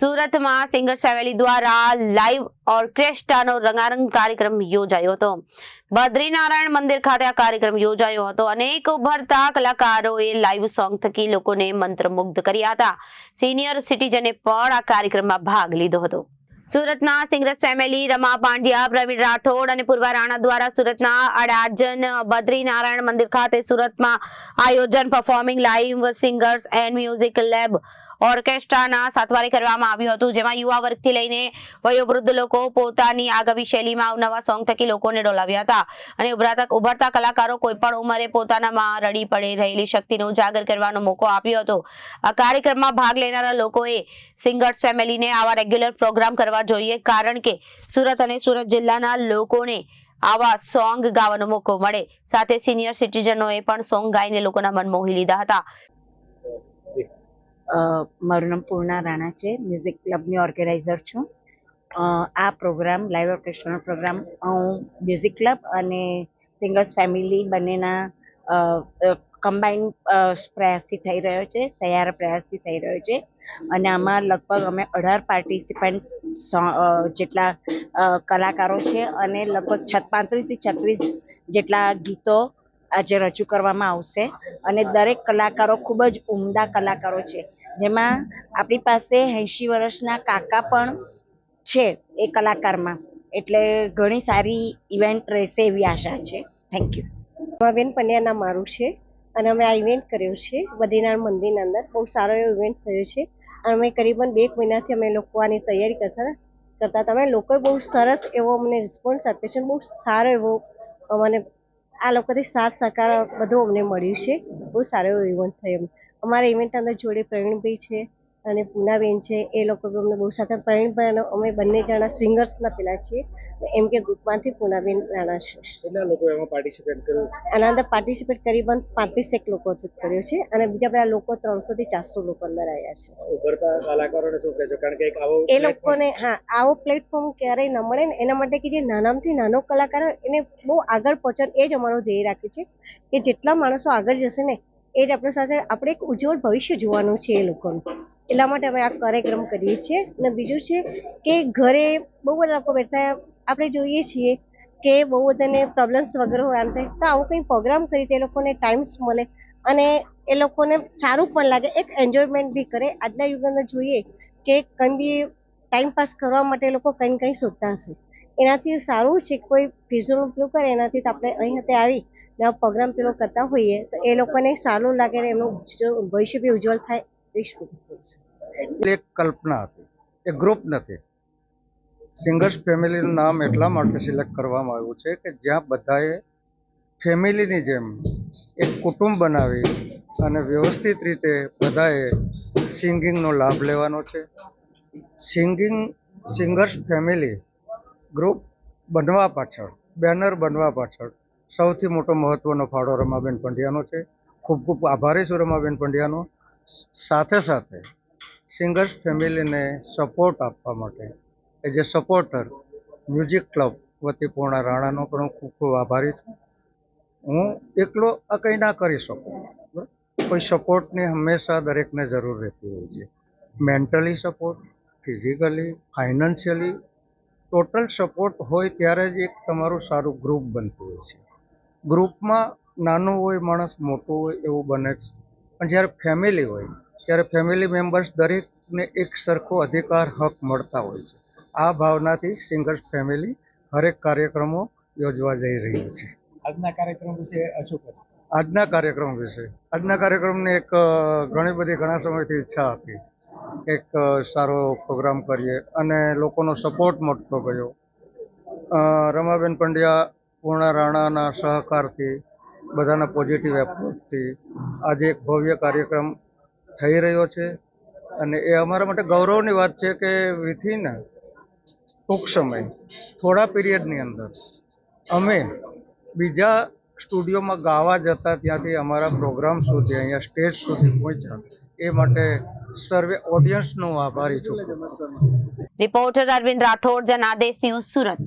સુરતમાં singer family દ્વારા live ઓર્કેસ્ટ્રાનો રંગારંગ કાર્યક્રમ યોજાયો હતો. બદ્રીનારાયણ મંદિર ખાતે આ કાર્યક્રમ યોજાયો હતો. અનેક ઉભરતા કલાકારોએ લાઈવ સોંગ થકી લોકોને મંત્રમુગ્ધ કર્યા હતા. સિનિયર સિટીઝને પણ આ કાર્યક્રમમાં ભાગ લીધો હતો. સુરતના સિંગરસ ફેમિલી, રમા પાંડ્યા, પ્રવીણ રાઠોડ અને પૂર્વા રાણા દ્વારા સુરતના અડાજન બદ્રીનારાયણ મંદિર ખાતે સુરતમાં આયોજન performing live singers and music lab ઓર્કેસ્ટ્રાના સાતવારે કરવામાં આવ્યું હતું, જેમાં યુવા વર્ગથી લઈને વયોવૃદ્ધ લોકો પોતાની આગવી શૈલીમાં અવનવા સોંગ થકી લોકોને ડોલાવ્યા હતા. અને ઉભરાતા, ઉભરતા કલાકારો કોઈ પણ ઉંમરે પોતાનામાં રડી પડી રહેલી શક્તિને ઉજાગર કરવાનો મોકો આપ્યો હતો. આ કાર્યક્રમમાં ભાગ લેનારા લોકોએ સિંગર્સ ફેમિલીને આવા રેગ્યુલર પ્રોગ્રામ કરવા જોઈએ. કારણ કે સુરત અને સુરત જિલ્લાના લોકોને આવા સોંગ ગાવાનો મોકો મળે. સાથે સિનિયર સિટીઝનોએ પણ સોંગ ગાઈને લોકોના મન મોહી લીધા હતા. મારું નામ પૂર્ણા રાણા છે. મ્યુઝિક ક્લબની ઓર્ગેનાઇઝર છું. આ પ્રોગ્રામ, લાઈવ ઓર્કેસ્ટ્રાનો પ્રોગ્રામ, હું મ્યુઝિક ક્લબ અને સિંગર્સ ફેમિલી બંનેના કમ્બાઈન પ્રયાસથી થઈ રહ્યો છે સહિયારા પ્રયાસથી થઈ રહ્યો છે. અને આમાં લગભગ અમે અઢાર પાર્ટિસિપન્ટ્સ જેટલા કલાકારો છે અને લગભગ છ પાંત્રીસથી છત્રીસ જેટલા ગીતો આજે રજૂ કરવામાં આવશે. અને દરેક કલાકારો ખૂબ જ ઉમદા કલાકારો છે. જેમાં આપણી પાસે એંશી વર્ષના કાકા પણ છે એ કલાકારમાં. એટલે ઘણી સારી ઇવેન્ટ રહેશે એવી આશા છે. થેન્ક યુ રમાબેન પન્યાના મારું છે. અને અમે આ ઇવેન્ટ કર્યો છે, બદ્રીનાથ મંદિરની અંદર. બહુ સારો એવો ઇવેન્ટ થયો છે. અને અમે કરીબન બે મહિનાથી અમે લોકો આની તૈયારી કરતા કરતા હતા. અમે લોકોએ બહુ સરસ એવો અમને રિસ્પોન્સ આપ્યો છે બહુ સારો એવો અમને, આ લોકોથી સાથ સહકાર બધું અમને મળ્યું છે. બહુ સારો એવો ઇવેન્ટ થયો. અમારા ઇવેન્ટ અંદર જોડે પ્રવીણભાઈ છે અને પૂનાબેન છે એ લોકો બી અમને બહુ સાથે પ્રવીણભાઈ અને અમે બંને જણા સિંગર્સના પેલા છીએ. એમ કે ગ્રુપમાંથી પૂનાબેન રાણા છે. કેટલા લોકો એમાં પાર્ટિસિપેટ કર્યું? આના અંદર પાર્ટિસિપેટ કરીબન પાંત્રીસેક લોકો જ કર્યો છે અને બીજા બધા લોકો ત્રણસો થી ચારસો લોકો અંદર આવ્યા છે. ઉભરતા કલાકારોને શું કહેશો? કારણ કે એક આવો એ લોકોને હા આવો પ્લેટફોર્મ ક્યારેય ન મળે ને એના માટે કે જે નાનામાંથી નાનો કલાકાર એને બહુ આગળ પહોંચે એ જ અમારો ધ્યેય રાખ્યું છે કે જેટલા માણસો આગળ જશે ને એ જ આપણી સાથે આપણે એક ઉજ્જવળ ભવિષ્ય જોવાનું છે એ લોકોનું. એટલા માટે અમે આ કાર્યક્રમ કરીએ છીએ. અને બીજું છે કે ઘરે બહુ બધા લોકો બેઠા આપણે જોઈએ છીએ કે બહુ બધાને પ્રોબ્લેમ્સ વગેરે હોય આમ થાય, તો આવો કંઈ પ્રોગ્રામ કરી તે લોકોને ટાઈમ્સ મળે. અને એ લોકોને સારું પણ લાગે, એક એન્જોયમેન્ટ બી કરે. આજના અંદર જોઈએ કે કંઈ બી ટાઈમ પાસ કરવા માટે લોકો કંઈ કંઈ શોધતા હશે. એનાથી સારું છે કોઈ ફીઝનો ઉપયોગ કરે, એનાથી તો આપણે અહીં હાથે આવી ને પ્રોગ્રામ પેલો કરતા હોઈએ, તો એ લોકોને સારું લાગે ને એમનું ભવિષ્ય બી ઉજ્જવળ થાય. શુભેચ્છા એક કલ્પના હતી, એ ગ્રુપ નથી. સિંગર્સ ફેમિલીનું નામ એટલા માટે સિલેક્ટ કરવામાં આવ્યું છે કે જ્યાં બધાએ ફેમિલીની જેમ એક કુટુંબ બનાવી અને વ્યવસ્થિત રીતે બધાએ સિંગિંગનો લાભ લેવાનો છે. સિંગિંગ સિંગર્સ ફેમિલી ગ્રુપ બનવા પાછળ બેનર બનવા પાછળ સૌથી મોટો મહત્વનો ફાળો રમાબેન પંડ્યાનો છે. ખૂબ ખૂબ આભારી છું રમાબેન પંડ્યાનો સાથે સાથે સિંગર્સ ફેમિલીને સપોર્ટ આપવા માટે એ સપોર્ટર મ્યુઝિક ક્લબ વતી પૂર્ણા રાણાનો પણ હું ખૂબ ખૂબ આભારી છું. હું એકલો આ કંઈ ના કરી શકું? કોઈ સપોર્ટની હંમેશા દરેકને જરૂર રહેતી હોય છે. Mentally support physically financially total support હોય ત્યારે જ એક તમારું સારું ગ્રુપ બનતું હોય છે. ગ્રુપમાં નાનું હોય, માણસ મોટું હોય, એવું બને છે પણ જ્યારે ફેમિલી હોય ત્યારે ફેમિલી મેમ્બર્સ દરેકને એક સરખો અધિકાર હક મળતા હોય છે. આ ભાવનાથી સિંગર્સ ફેમિલી હરેક કાર્યક્રમો યોજવા જઈ રહ્યું છે. આજના કાર્યક્રમ વિશે શું કહેશો આજના કાર્યક્રમ વિશે. આજના કાર્યક્રમની એક ઘણી બધી ઘણા સમયથી ઈચ્છા હતી. એક સારો પ્રોગ્રામ કરીએ અને લોકોનો સપોર્ટ મળતો ગયો. રમાબેન પંડ્યા પૂર્ણા રાણાના સહકારથી બધાના પોઝિટિવ એપ્રોચથી આજે એક ભવ્ય કાર્યક્રમ થઈ રહ્યો છે. અને એ અમારા માટે ગૌરવની વાત છે કે વિથિન ટૂંક સમય, થોડા પીરિયડની અંદર, અમે બીજા સ્ટુડિયોમાં ગાવા જતા ત્યાંથી અમારા પ્રોગ્રામ સુધી, અહીંયા સ્ટેજ સુધી પહોંચ્યા. એ માટે સર્વે ઓડિયન્સનો આભારી છું. Reporter Arvind Rathod, Janadesh news Surat.